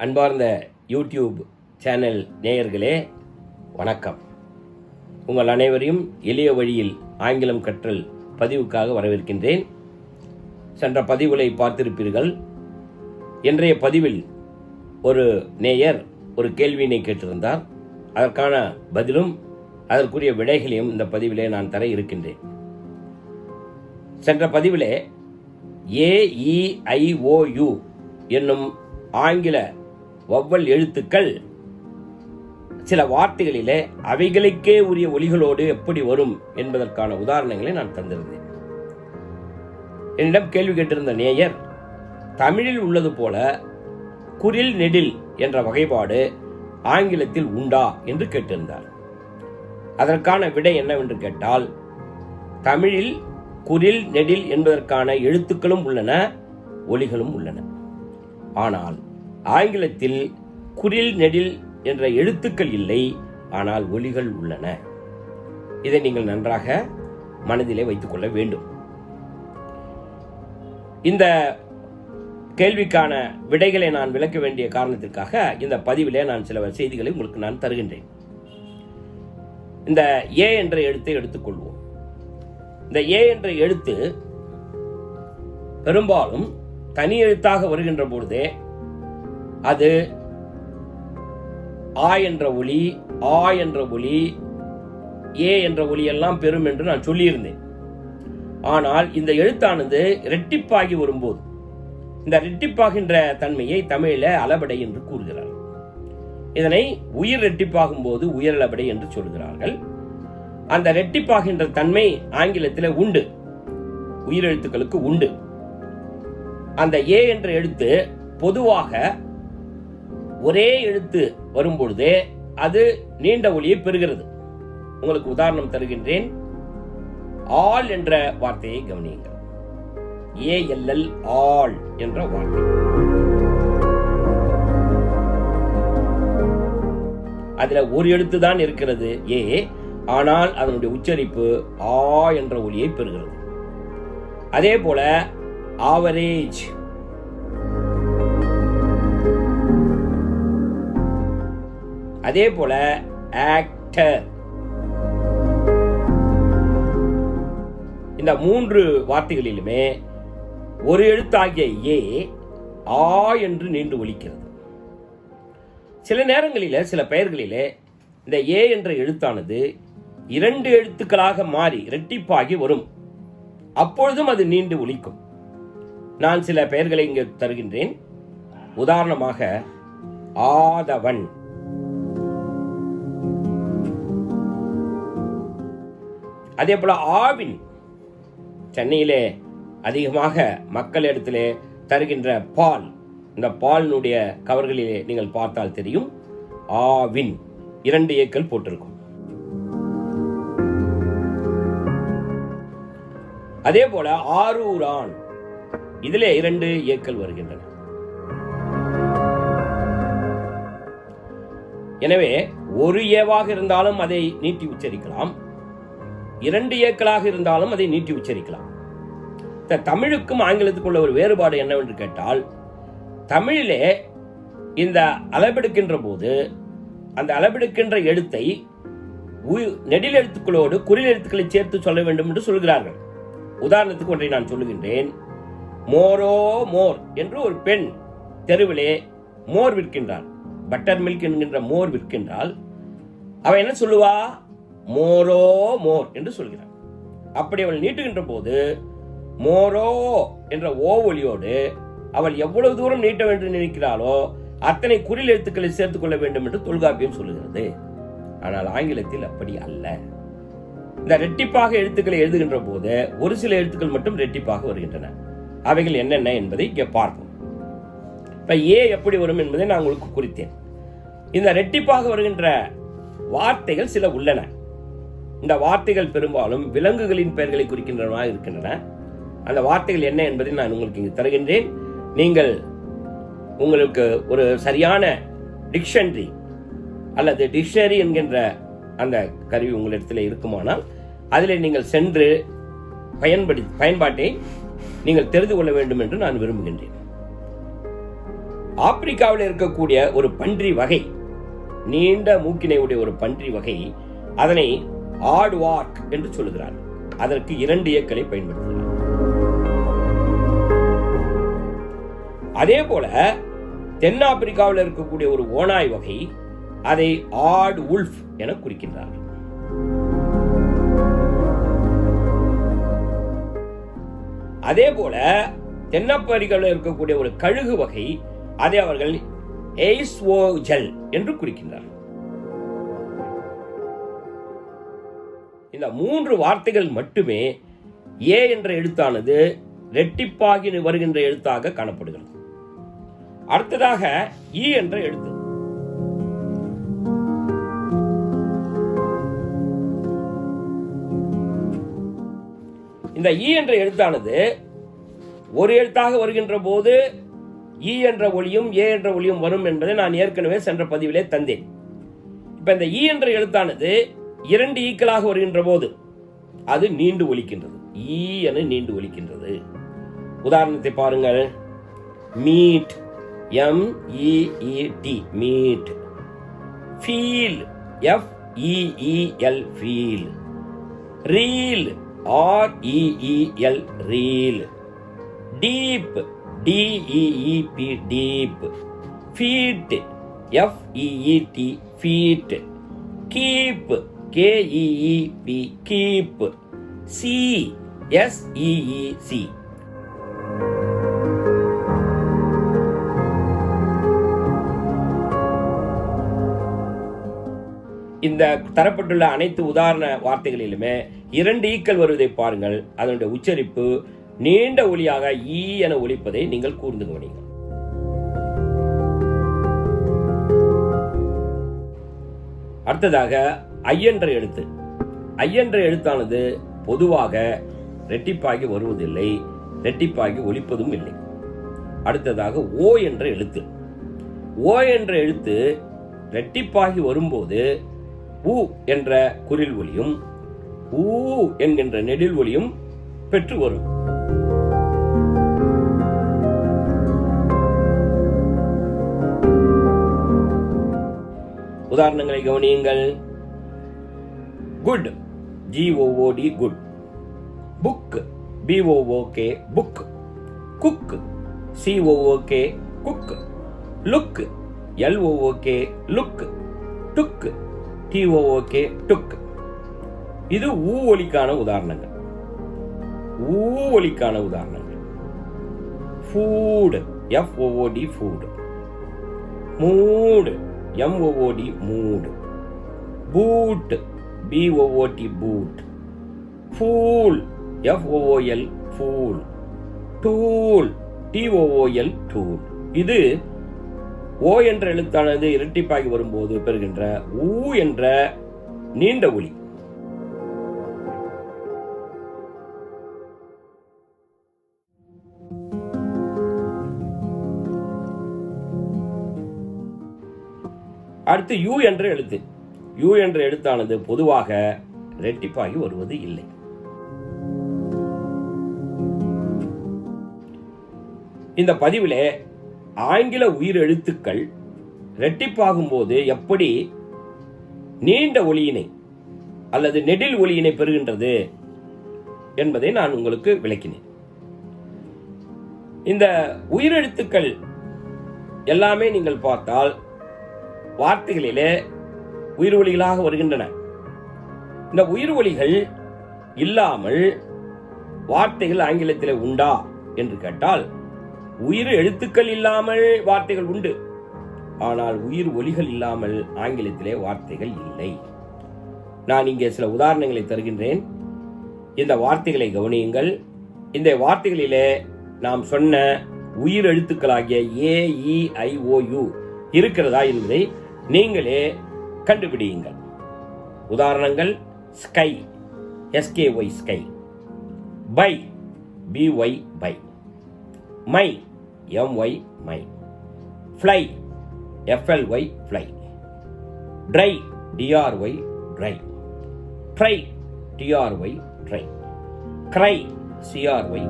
அன்பார்ந்த YouTube channel நேயர்களே வணக்கம். உங்கள் அனைவரையும் எளிய வழியில் ஆங்கிலம் கற்றல் பதிவுக்காக வரவேற்கின்றேன். சென்ற பதிவுகளை பார்த்திருப்பீர்கள். இன்றைய பதிவில் ஒரு நேயர் ஒரு கேள்வியினை கேட்டிருந்தார். அதற்கான பதிலும் அதற்குரிய விடைகளையும் இந்த பதிவிலே நான் தர இருக்கின்றேன். சென்ற பதிவிலே ஏஇஐஓயு என்னும் ஆங்கில வவ்வல் எழுத்துக்கள். சில வார்த்தைகளிலே அவைகளுக்கே உரிய ஒலிகளோடு எப்படி வரும் என்பதற்கான உதாரணங்களை நான் தந்திருந்தேன். என்னிடம் கேள்வி கேட்டிருந்த நேயர் தமிழில் உள்ளது போல குரில் நெடில் என்ற வகைப்பாடு ஆங்கிலத்தில் உண்டா? என்று கேட்டிருந்தார். அதற்கான விடை என்னவென்று கேட்டால் தமிழில் குரில் நெடில் என்பதற்கான எழுத்துக்களும் உள்ளன ஒலிகளும் உள்ளன. ஆனால் ஆங்கிலத்தில் குரில் நெடில் என்ற எழுத்துக்கள் இல்லை ஆனால் ஒலிகள் உள்ளன. இதை நீங்கள் நன்றாக மனதிலே வைத்துக் கொள்ள வேண்டும். இந்த கேள்விக்கான விடைகளை நான் விளக்க வேண்டிய காரணத்திற்காக இந்த பதிவிலே நான் சில செய்திகளை உங்களுக்கு நான் தருகின்றேன். இந்த ஏ என்ற எழுத்தை எடுத்துக்கொள்வோம். இந்த ஏ என்ற எழுத்து பெரும்பாலும் தனி எழுத்தாக வருகின்ற பொழுதே அது ஆ என்ற ஒலி ஆ என்ற ஒலி ஏ என்ற ஒளி எல்லாம் பெறும் என்று நான் சொல்லியிருந்தேன். ஆனால் இந்த எழுத்தானது ரெட்டிப்பாகி வரும்போது இந்த ரெட்டிப்பாகின்ற தன்மையை தமிழில் அளபடை என்று கூறுகிறார். இதனை உயிர் ரெட்டிப்பாகும் போது உயர் அளபடை என்று சொல்கிறார்கள். அந்த ரெட்டிப்பாகின்ற தன்மை ஆங்கிலத்தில் உண்டு. உயிரெழுத்துக்களுக்கு உண்டு. அந்த ஏ என்ற எழுத்து பொதுவாக ஒரே எழுத்து வரும்பொழுதே அது நீண்ட ஒலியை பெறுகிறது. உங்களுக்கு உதாரணம் தருகின்றேன். ஆல் என்ற வார்த்தையை கவனியுங்கள். ஏஎல்எல் ஆள் என்ற வார்த்தை. அதுல ஒரு எழுத்து தான் இருக்கிறது ஏ. ஆனால் அதனுடைய உச்சரிப்பு ஆ என்ற ஒலியை பெறுகிறது. அதே போல ஆவரேஜ் அதே போல ஆக்டர் இந்த மூன்று வார்த்தைகளிலுமே ஒரு எழுத்தாகிய ஏ ஆ என்று நீண்டு ஒலிக்கிறது. சில நேரங்களில் சில பெயர்களிலே இந்த ஏ என்ற எழுத்தானது இரண்டு எழுத்துக்களாக மாறி இரட்டிப்பாகி வரும். அப்பொழுதும் அது நீண்டு ஒலிக்கும். நான் சில பெயர்களை இங்கு தருகின்றேன். உதாரணமாக ஆதவன். அதே போல ஆவின் சென்னையிலே அதிகமாக மக்கள் இடத்திலே தருகின்ற பால் இந்த பாலினுடைய கவர்களிலே நீங்கள் பார்த்தால் தெரியும். ஆவின் இரண்டு ஏக்கள் போட்டிருக்கும். அதே போல ஆரூரான் இதிலே இரண்டு ஏக்கள் வருகின்றன. எனவே ஒரு ஏவாக இருந்தாலும் அதை நீட்டி உச்சரிக்கலாம். இரண்டு ஏக்களாக இருந்தாலும் அதை நீட்டி உச்சரிக்கலாம். இந்த தமிழுக்கும் ஆங்கிலத்துக்கும் உள்ள ஒரு வேறுபாடு என்னவென்று கேட்டால் தமிழிலே இந்த அளபெடுக்கின்ற போது அந்த அளபெடுக்கின்ற எழுத்தை நெடில் எழுத்துக்களோடு குறில் எழுத்துக்களை சேர்த்து சொல்ல வேண்டும் என்று சொல்கிறார்கள். உதாரணத்துக்கு ஒன்றை நான் சொல்லுகின்றேன். மோரோ மோர் என்று ஒரு பெண் தெருவிலே மோர் விற்கின்றார் பட்டர் மில்க் என்கின்ற மோர் விற்கின்றால் அவன் என்ன சொல்லுவா? மோரோ மோர் என்று சொல்கிறார். அப்படி அவள் நீட்டுகின்ற போது மோரோ என்ற ஓ ஒலியோடு அவள் எவ்வளவு தூரம் நீட்ட வேண்டும் நினைக்கிறாளோ அத்தனை குரில் எழுத்துக்களை சேர்த்துக் கொள்ள வேண்டும் என்று தொல்காப்பியம் சொல்லுகிறது. ஆனால் ஆங்கிலத்தில் அப்படி அல்ல. இந்த ரெட்டிப்பாக எழுத்துக்களை எழுதுகின்ற போது ஒரு சில எழுத்துக்கள் மட்டும் ரெட்டிப்பாக வருகின்றன. அவைகள் என்னென்ன என்பதை இங்கே பார்ப்போம். இப்ப ஏ எப்படி வரும் என்பதை நான் உங்களுக்கு குறித்தேன். இந்த ரெட்டிப்பாக வருகின்ற வார்த்தைகள் சில உள்ளன. இந்த வார்த்தைகள் பெரும்பாலும் விலங்குகளின் பெயர்களை குறிக்கின்றனவாக இருக்கின்றன. அந்த வார்த்தைகள் என்ன என்பதை நான் உங்களுக்கு இங்கு தருகின்றேன். நீங்கள் உங்களுக்கு ஒரு சரியான டிக்ஷனரி அல்லது டிக்ஷனரி என்கின்ற அந்த கருவி உங்களிடத்தில் இருக்குமானால் அதில் நீங்கள் சென்று பயன்படி பயன்பாட்டை நீங்கள் தெரிந்து கொள்ள வேண்டும் என்று நான் விரும்புகின்றேன். ஆப்பிரிக்காவில் இருக்கக்கூடிய ஒரு பன்றி வகை நீண்ட மூக்கினை உடைய ஒரு பன்றி வகை அதனை ஆட்வார்க் என்று சொல்லுகிறார். அதற்கு இரண்டு இயக்களை பயன்படுத்துகிறார். அதே போல தென்னாப்பிரிக்காவில் இருக்கக்கூடிய ஒரு ஓனாய் வகை அதை ஆட் உல்ஃப் என குறிக்கின்றார். அதே போல தென்னாப்பிரிக்காவில் இருக்கக்கூடிய ஒரு கழுகு வகை அதை அவர்கள் எய்ஸ்வோஜல் என்று குறிக்கின்றார். இந்த மூன்று வார்த்தைகள் மட்டுமே ஏ என்ற எழுத்தானது ரெட்டிப்பாகி வருகின்ற எழுத்தாக காணப்படுகிறது. அடுத்ததாக இ என்ற எழுத்து. இந்த இ என்ற எழுத்தானது ஒரு எழுத்தாக வருகின்ற போது இ என்ற ஒளியும் ஏ என்ற ஒளியும் வரும் என்பதை நான் ஏற்கனவே சென்ற பதிவிலே தந்தேன். இப்ப இந்த இ என்ற எழுத்தானது இரண்டு ஈக்களாக வருகின்ற போது அது நீண்டு ஒலிக்கின்றது. ஈ என நீண்டு ஒலிக்கின்றது. உதாரணத்தை பாருங்கள். Meet M EET meet. Feel F EEL feel. Reel R EEL reel. Deep DEEP deep. Feet F EET feet. Keep KEEP keep see SEEC இந்த தரப்பட்டுள்ள அனைத்து உதாரண வார்த்தைகளிலுமே இரண்டு ஈக்கள் வருவதை பாருங்கள். அதனுடைய உச்சரிப்பு நீண்ட ஒளியாக ஈ என ஒழிப்பதை நீங்கள் கூர்ந்து கவனிங்கள் அடுத்ததாக ஐயன்ற எழுத்து. ஐயன்ற எழுத்தானது பொதுவாக ரெட்டிப்பாகி வருவதில்லை ரெட்டிப்பாகி ஒழிப்பதும் இல்லை. அடுத்ததாக ஓ என்ற எழுத்து. ஓ என்ற எழுத்து ரெட்டிப்பாகி வரும்போது உ என்ற குரில் ஒலியும் ஊ என்கின்ற நெடில் ஒலியும் பெற்று வரும். உதாரணங்களை கவனியுங்கள். Good G O O D good book B O O K book cook C O O K cook look L O O K look took T O O K took இது ஊ ஒலிக்கான உதாரணங்கள். ஊ ஒலிக்கான உதாரணங்கள் food F O O D food mood MOOD mood boot BOOT boot fool FOOL fool tool TOOL tool இது ஓ என்ற எழுத்தானது இரட்டிப்பாகி வரும்போது பெறுகின்ற ஊ என்ற நீண்ட ஒளி அடுத்து யூ என்ற எழுத்து. யூ என்ற எழுத்தானது பொதுவாக ரெட்டிப்பாகி வருவது இல்லை. இந்த பதிவிலே ஆங்கில உயிர் எழுத்துக்கள் ரெட்டிப்பாகும் போது எப்படி நீண்ட ஒளியினை அல்லது நெடில் ஒளியினை பெறுகின்றது என்பதை நான் உங்களுக்கு விளக்கினேன். இந்த உயிரெழுத்துக்கள் எல்லாமே நீங்கள் பார்த்தால் வார்த்தைகளிலே உயிர் ஒலிகளாக வருகின்றன. இந்த உயிர் ஒலிகள் இல்லாமல் வார்த்தைகள் ஆங்கிலத்தில் உண்டா என்று கேட்டால் உயிர் எழுத்துக்கள் இல்லாமல் வார்த்தைகள் உண்டு. ஆனால் உயிர் ஒலிகள் இல்லாமல் ஆங்கிலத்திலே வார்த்தைகள் இல்லை. நான் இங்கே சில உதாரணங்களை தருகின்றேன். இந்த வார்த்தைகளை கவனியுங்கள். இந்த வார்த்தைகளிலே நாம் சொன்ன உயிர் எழுத்துக்களாகிய ஏஇஐஓயு இருக்கிறதா என்பதை நீங்களே கண்டுபிடியுங்கள். உதாரணங்கள் sky SK Y sky by BY by my MY my fly FLY fly try TRY try try TRY try cry CRY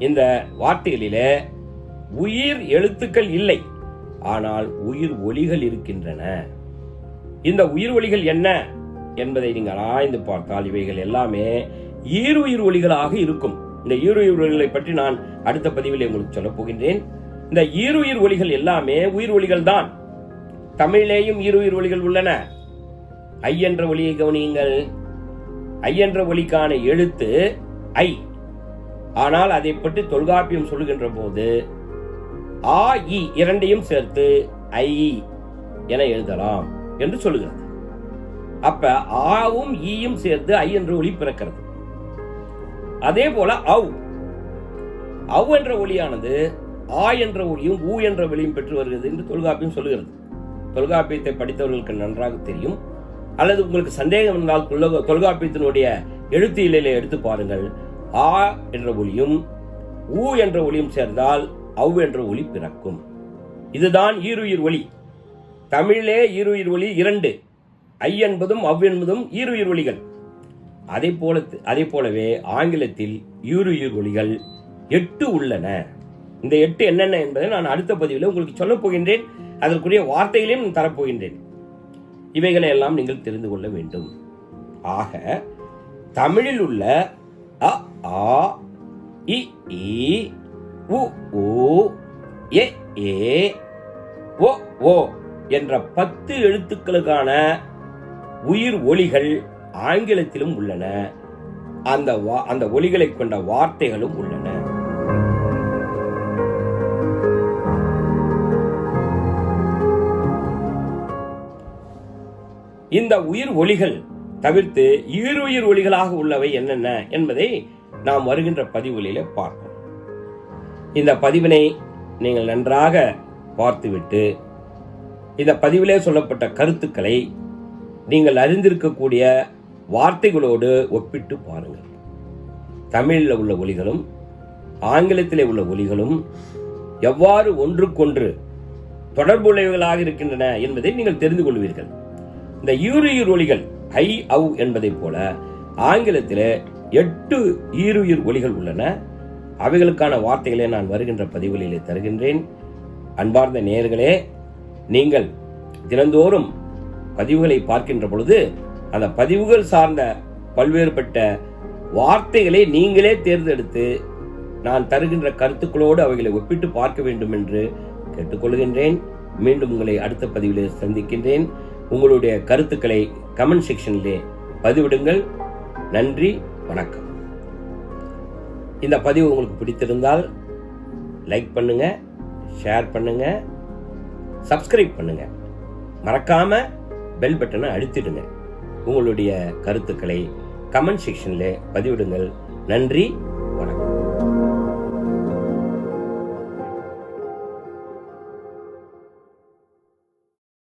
இந்த வார்த்தைகளிலே உயிர் எழுத்துக்கள் இல்லை ஆனால் உயிர் ஒலிகள் இருக்கின்றன. இந்த உயிர் ஒலிகள் என்ன என்பதை நீங்கள் ஆய்ந்து பார்த்தால் இவைகள் எல்லாமே ஈருயிர் ஒலிகளாக இருக்கும். இந்த ஈருயிர் ஒலிகளை பற்றி நான் அடுத்த பதிவில் உங்களுக்கு சொல்லப் போகின்றேன். இந்த ஈருயிர் ஒலிகள் எல்லாமே உயிர் ஒலிகள் தான். தமிழிலேயும் ஈருயிர் ஒலிகள் உள்ளன. ஐ என்ற ஒலியை கவனியுங்கள். ஐ என்ற ஒலிக்கான எழுத்து ஐ. ஆனால் அதை பற்றி தொல்காப்பியம் சொல்லுகின்ற போது ஆ இ இரண்டையும் சேர்த்து ஐ என எழுதலாம் என்று சொல்லுகிறது. அப்ப ஆவும் ஈயும் சேர்த்து ஐ என்ற ஒளி பிறக்கிறது. அதே போல அவ் அவ் என்ற ஒளியானது ஆ என்ற ஒளியும் ஊ என்ற ஒளியும் பெற்று வருகிறது என்று தொல்காப்பியம் சொல்லுகிறது. தொல்காப்பியத்தை படித்தவர்களுக்கு நன்றாக தெரியும். அல்லது உங்களுக்கு சந்தேகம் இருந்தால் தொல்காப்பியத்தினுடைய எழுத்து இலையில எடுத்து பாருங்கள். ஆ என்ற ஒலியும் ஊ என்ற ஒலியும் சேர்ந்தால் அவ் என்ற ஒலி பிறக்கும். இதுதான் ஈருயிர் ஒலி. தமிழிலே ஈருயிர் ஒலி இரண்டு. ஐ என்பதும் அவ் என்பதும் ஈருயிர் ஒலிகள். அதை போல அதை போலவே ஆங்கிலத்தில் ஈருயிர் ஒலிகள் எட்டு உள்ளன. இந்த எட்டு என்னென்ன என்பதை நான் அடுத்த பதிவில் உங்களுக்கு சொல்லப் போகின்றேன். அதற்குரிய வார்த்தைகளையும் நான் தரப்போகின்றேன். இவைகளை எல்லாம் நீங்கள் தெரிந்து கொள்ள வேண்டும். ஆக தமிழில் உள்ள அ ஆ இ ஈ உ ஊ எ ஏ ஓ ஓ என்ற பத்து எழுத்துக்களுக்கான உயிர் ஒலிகள் ஆங்கிலத்திலும் உள்ளன. அந்த வா- அந்த ஒலிகளை கொண்ட வார்த்தைகளும் உள்ளன. இந்த உயிர் ஒலிகள் தவிர்த்து ஈருயிர் ஒலிகளாக உள்ளவை என்னென்ன என்பதை நாம் வருகின்ற பதிவுகளிலே பார்ப்போம். இந்த பதிவினை நீங்கள் நன்றாக பார்த்துவிட்டு இந்த பதிவிலே சொல்லப்பட்ட கருத்துக்களை நீங்கள் அறிந்திருக்கக்கூடிய வார்த்தைகளோடு ஒப்பிட்டு பாருங்கள். தமிழில் உள்ள ஒலிகளும் ஆங்கிலத்திலே உள்ள ஒலிகளும் எவ்வாறு ஒன்றுக்கொன்று தொடர்புடையவர்களாக இருக்கின்றன என்பதை நீங்கள் தெரிந்து கொள்வீர்கள். இந்த ஈருயிர் ஒலிகள் ஐ அவ் என்பதைப் போல ஆங்கிலத்தில் எட்டு ஈருயிர் ஒலிகள் உள்ளன. அவைகளுக்கான வார்த்தைகளை நான் வருகின்ற பதிவுகளிலே தருகின்றேன். அன்பார்ந்த நேயர்களே நீங்கள் தினந்தோறும் பதிவுகளை பார்க்கின்ற பொழுது அந்த பதிவுகள் சார்ந்த பல்வேறுபட்ட வார்த்தைகளை நீங்களே தேர்ந்தெடுத்து நான் தருகின்ற கருத்துக்களோடு அவைகளை ஒப்பிட்டு பார்க்க வேண்டும் என்று கேட்டுக்கொள்கின்றேன். மீண்டும் உங்களை அடுத்த பதிவிலே சந்திக்கின்றேன். உங்களுடைய கருத்துக்களை கமெண்ட் செக்ஷனிலே பதிவிடுங்கள். நன்றி வணக்கம். இந்த பதிவு உங்களுக்கு பிடித்திருந்தால் லைக் பண்ணுங்க ஷேர் பண்ணுங்க சப்ஸ்கிரைப் பண்ணுங்க. மறக்காம பெல் பட்டனை அழுத்திடுங்க. உங்களுடைய கருத்துக்களை கமெண்ட் செக்ஷனில் பதிவிடுங்கள். நன்றி